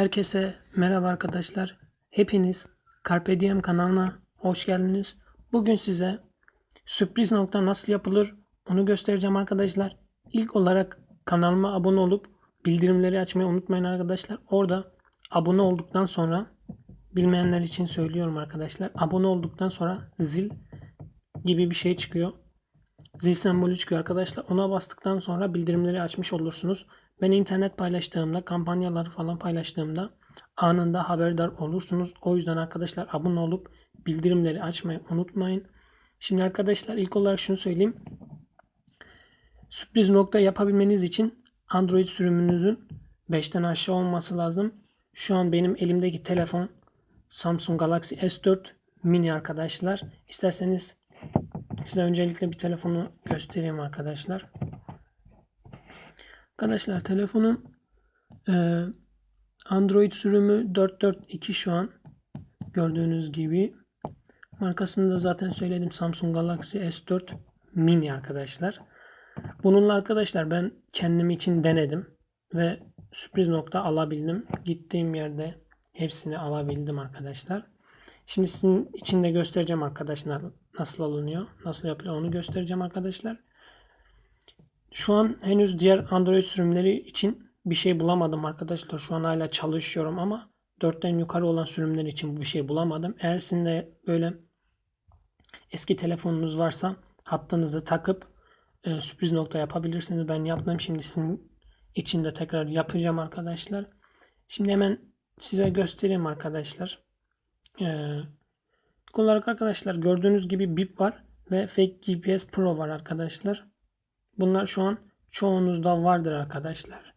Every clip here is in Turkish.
Herkese merhaba arkadaşlar. Hepiniz Carpe Diem kanalına hoş geldiniz. Bugün size sürpriz nokta nasıl yapılır onu göstereceğim arkadaşlar. İlk olarak kanalıma abone olup bildirimleri açmayı unutmayın arkadaşlar. Orada abone olduktan sonra bilmeyenler için söylüyorum arkadaşlar. Abone olduktan sonra zil gibi bir şey çıkıyor. Zil sembolü çıkıyor arkadaşlar. Ona bastıktan sonra bildirimleri açmış olursunuz. Ben internet paylaştığımda, kampanyaları falan paylaştığımda anında haberdar olursunuz. O yüzden arkadaşlar abone olup bildirimleri açmayı unutmayın. Şimdi arkadaşlar ilk olarak şunu söyleyeyim. Sürpriz nokta yapabilmeniz için Android sürümünüzün 5'ten aşağı olması lazım. Şu an benim elimdeki telefon Samsung Galaxy S4 mini arkadaşlar. İsterseniz size öncelikle bir telefonu göstereyim arkadaşlar. Arkadaşlar telefonun e, Android sürümü 442 şu an gördüğünüz gibi. Markasını da zaten söyledim Samsung Galaxy S4 mini arkadaşlar. Bununla arkadaşlar ben kendim için denedim ve sürpriz nokta alabildim. Gittiğim yerde hepsini alabildim arkadaşlar. Şimdi sizin için de göstereceğim arkadaşlar nasıl alınıyor, nasıl yapılıyor onu göstereceğim arkadaşlar. Şu an henüz diğer Android sürümleri için bir şey bulamadım arkadaşlar. Şu an hala çalışıyorum ama 4'ten yukarı olan sürümler için bir şey bulamadım. Eğer sizin de böyle eski telefonunuz varsa hattınızı takıp e, sürpriz nokta yapabilirsiniz. Ben yaptım. Şimdi sizin için de tekrar yapacağım arkadaşlar. Şimdi hemen size göstereyim arkadaşlar. Ee, olarak arkadaşlar gördüğünüz gibi bip var ve fake GPS Pro var arkadaşlar. Bunlar şu an çoğunuzda vardır arkadaşlar.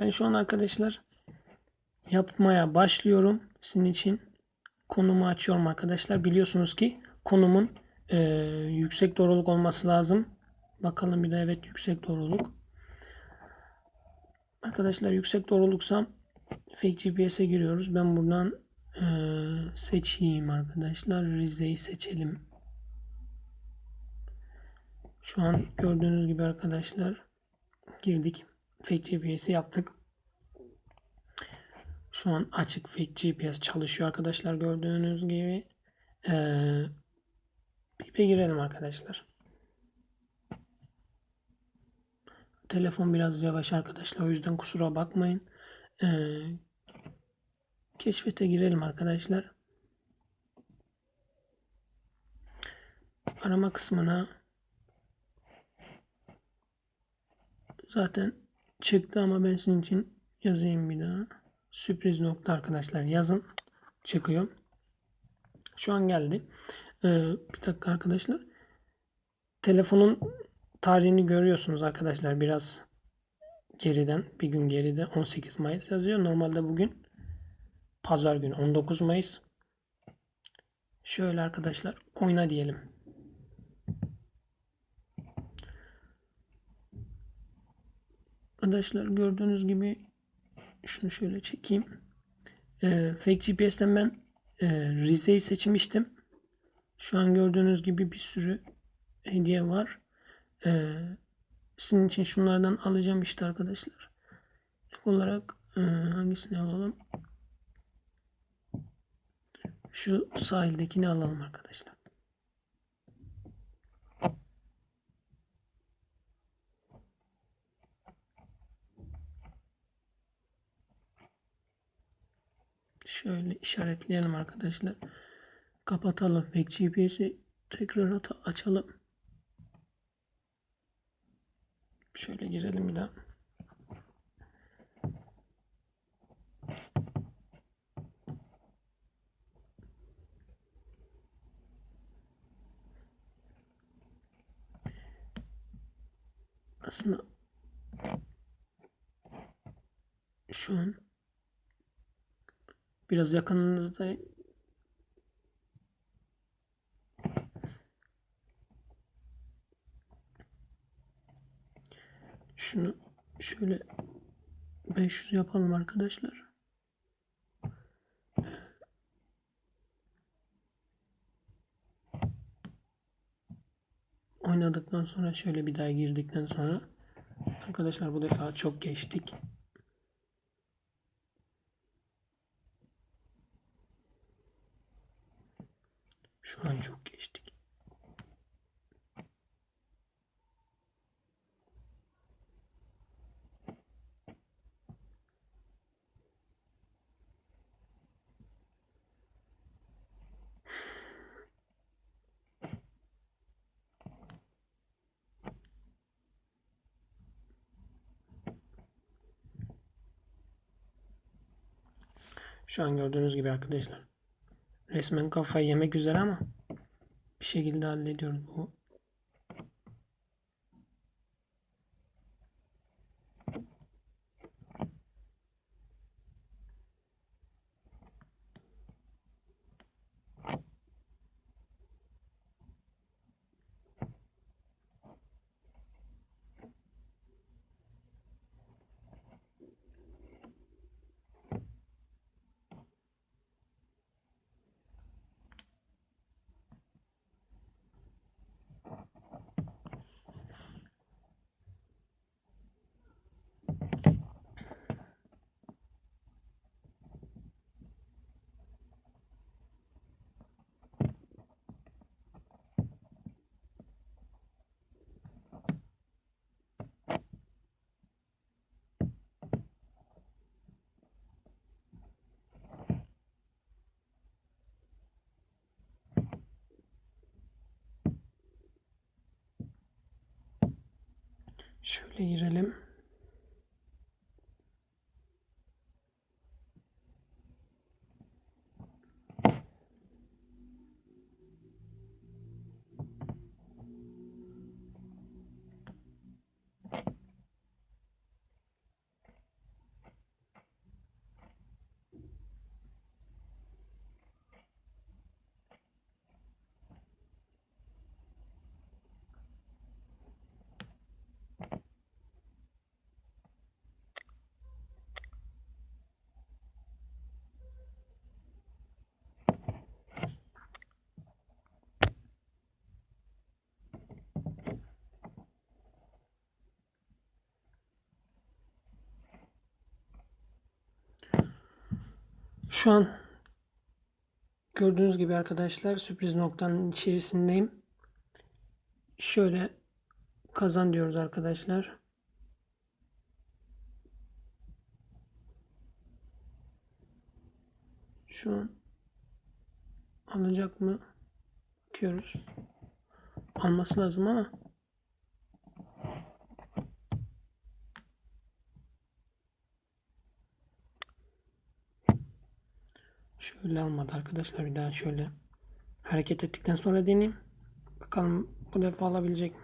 Ben şu an arkadaşlar yapmaya başlıyorum. Sizin için konumu açıyorum arkadaşlar. Biliyorsunuz ki konumun e, yüksek doğruluk olması lazım. Bakalım bir de evet yüksek doğruluk. Arkadaşlar yüksek doğruluksa fake GPS'e giriyoruz. Ben buradan e, seçeyim arkadaşlar. Rize'yi seçelim. Şu an gördüğünüz gibi arkadaşlar girdik. Fake GPS'i yaptık. Şu an açık Fake GPS çalışıyor arkadaşlar gördüğünüz gibi. Ee, Bip'e girelim arkadaşlar. Telefon biraz yavaş arkadaşlar. O yüzden kusura bakmayın. Ee, keşfete girelim arkadaşlar. Arama kısmına zaten çıktı ama ben sizin için yazayım bir daha. Sürpriz nokta arkadaşlar yazın. Çıkıyor. Şu an geldi. Ee, bir dakika arkadaşlar. Telefonun tarihini görüyorsunuz arkadaşlar. Biraz geriden bir gün geride 18 Mayıs yazıyor. Normalde bugün pazar günü 19 Mayıs. Şöyle arkadaşlar oyna diyelim. Arkadaşlar gördüğünüz gibi şunu şöyle çekeyim. Ee, Fake GPS'ten ben e, Rize'yi seçmiştim. Şu an gördüğünüz gibi bir sürü hediye var. Ee, sizin için şunlardan alacağım işte arkadaşlar. İlk olarak e, hangisini alalım? Şu sahildekini alalım arkadaşlar. Şöyle işaretleyelim arkadaşlar. Kapatalım. Fake GPS'i tekrar açalım. Şöyle girelim bir daha. Aslında şu an biraz yakınınızda Şunu şöyle 500 yapalım arkadaşlar. Oynadıktan sonra şöyle bir daha girdikten sonra arkadaşlar bu defa çok geçtik. Şu an çok geçtik. Şu an gördüğünüz gibi arkadaşlar. Resmen kafayı yemek üzere ama bir şekilde hallediyoruz bu. Şöyle girelim. Şu an gördüğünüz gibi arkadaşlar sürpriz noktanın içerisindeyim. Şöyle kazan diyoruz arkadaşlar. Şu an alacak mı? Bakıyoruz. Alması lazım ama Şöyle almadı arkadaşlar. Bir daha şöyle hareket ettikten sonra deneyeyim. Bakalım bu defa alabilecek mi?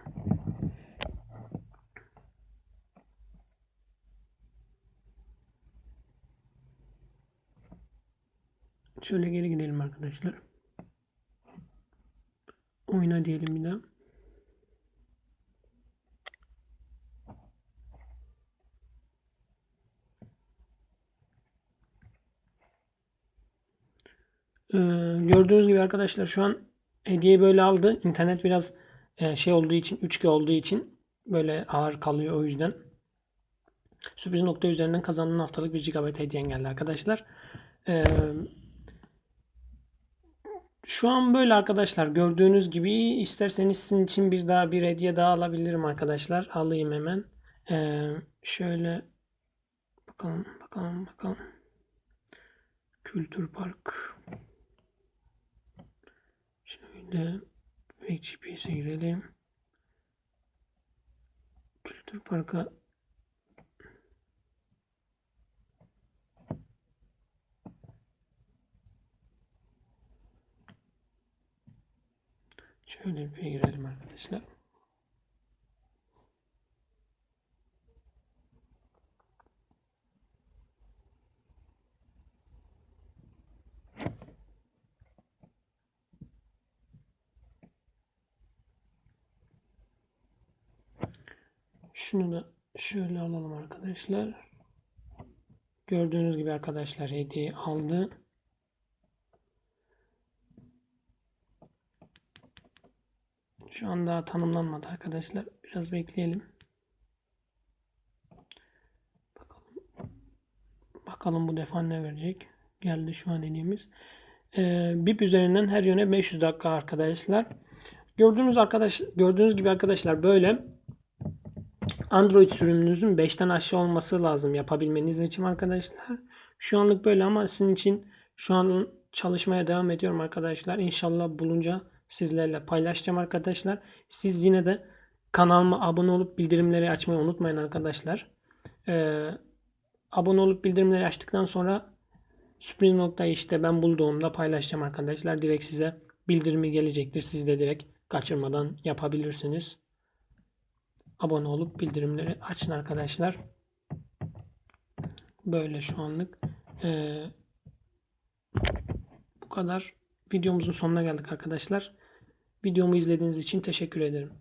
Şöyle geri gidelim arkadaşlar. Oyna diyelim bir daha. Ee, gördüğünüz gibi arkadaşlar şu an hediye böyle aldı. İnternet biraz e, şey olduğu için 3G olduğu için böyle ağır kalıyor o yüzden. Sürpriz nokta üzerinden kazandığın haftalık 1 GB hediyen geldi arkadaşlar. Ee, şu an böyle arkadaşlar gördüğünüz gibi isterseniz sizin için bir daha bir hediye daha alabilirim arkadaşlar. Alayım hemen. Ee, şöyle bakalım bakalım bakalım. Kültür Park. Fake GPS'e girelim. Kültür Park'a Şöyle bir girelim arkadaşlar. Şunu da şöyle alalım arkadaşlar. Gördüğünüz gibi arkadaşlar hediye aldı. Şu an daha tanımlanmadı arkadaşlar. Biraz bekleyelim. Bakalım. Bakalım bu defa ne verecek. Geldi şu an hediyemiz. Ee, BIP üzerinden her yöne 500 dakika arkadaşlar. Gördüğünüz arkadaş gördüğünüz gibi arkadaşlar böyle Android sürümünüzün 5'ten aşağı olması lazım yapabilmeniz için arkadaşlar. Şu anlık böyle ama sizin için şu an çalışmaya devam ediyorum arkadaşlar. İnşallah bulunca sizlerle paylaşacağım arkadaşlar. Siz yine de kanalıma abone olup bildirimleri açmayı unutmayın arkadaşlar. Ee, abone olup bildirimleri açtıktan sonra noktayı işte ben bulduğumda paylaşacağım arkadaşlar. Direkt size bildirimi gelecektir. Siz de direkt kaçırmadan yapabilirsiniz. Abone olup bildirimleri açın arkadaşlar. Böyle şu anlık. Ee, bu kadar. Videomuzun sonuna geldik arkadaşlar. Videomu izlediğiniz için teşekkür ederim.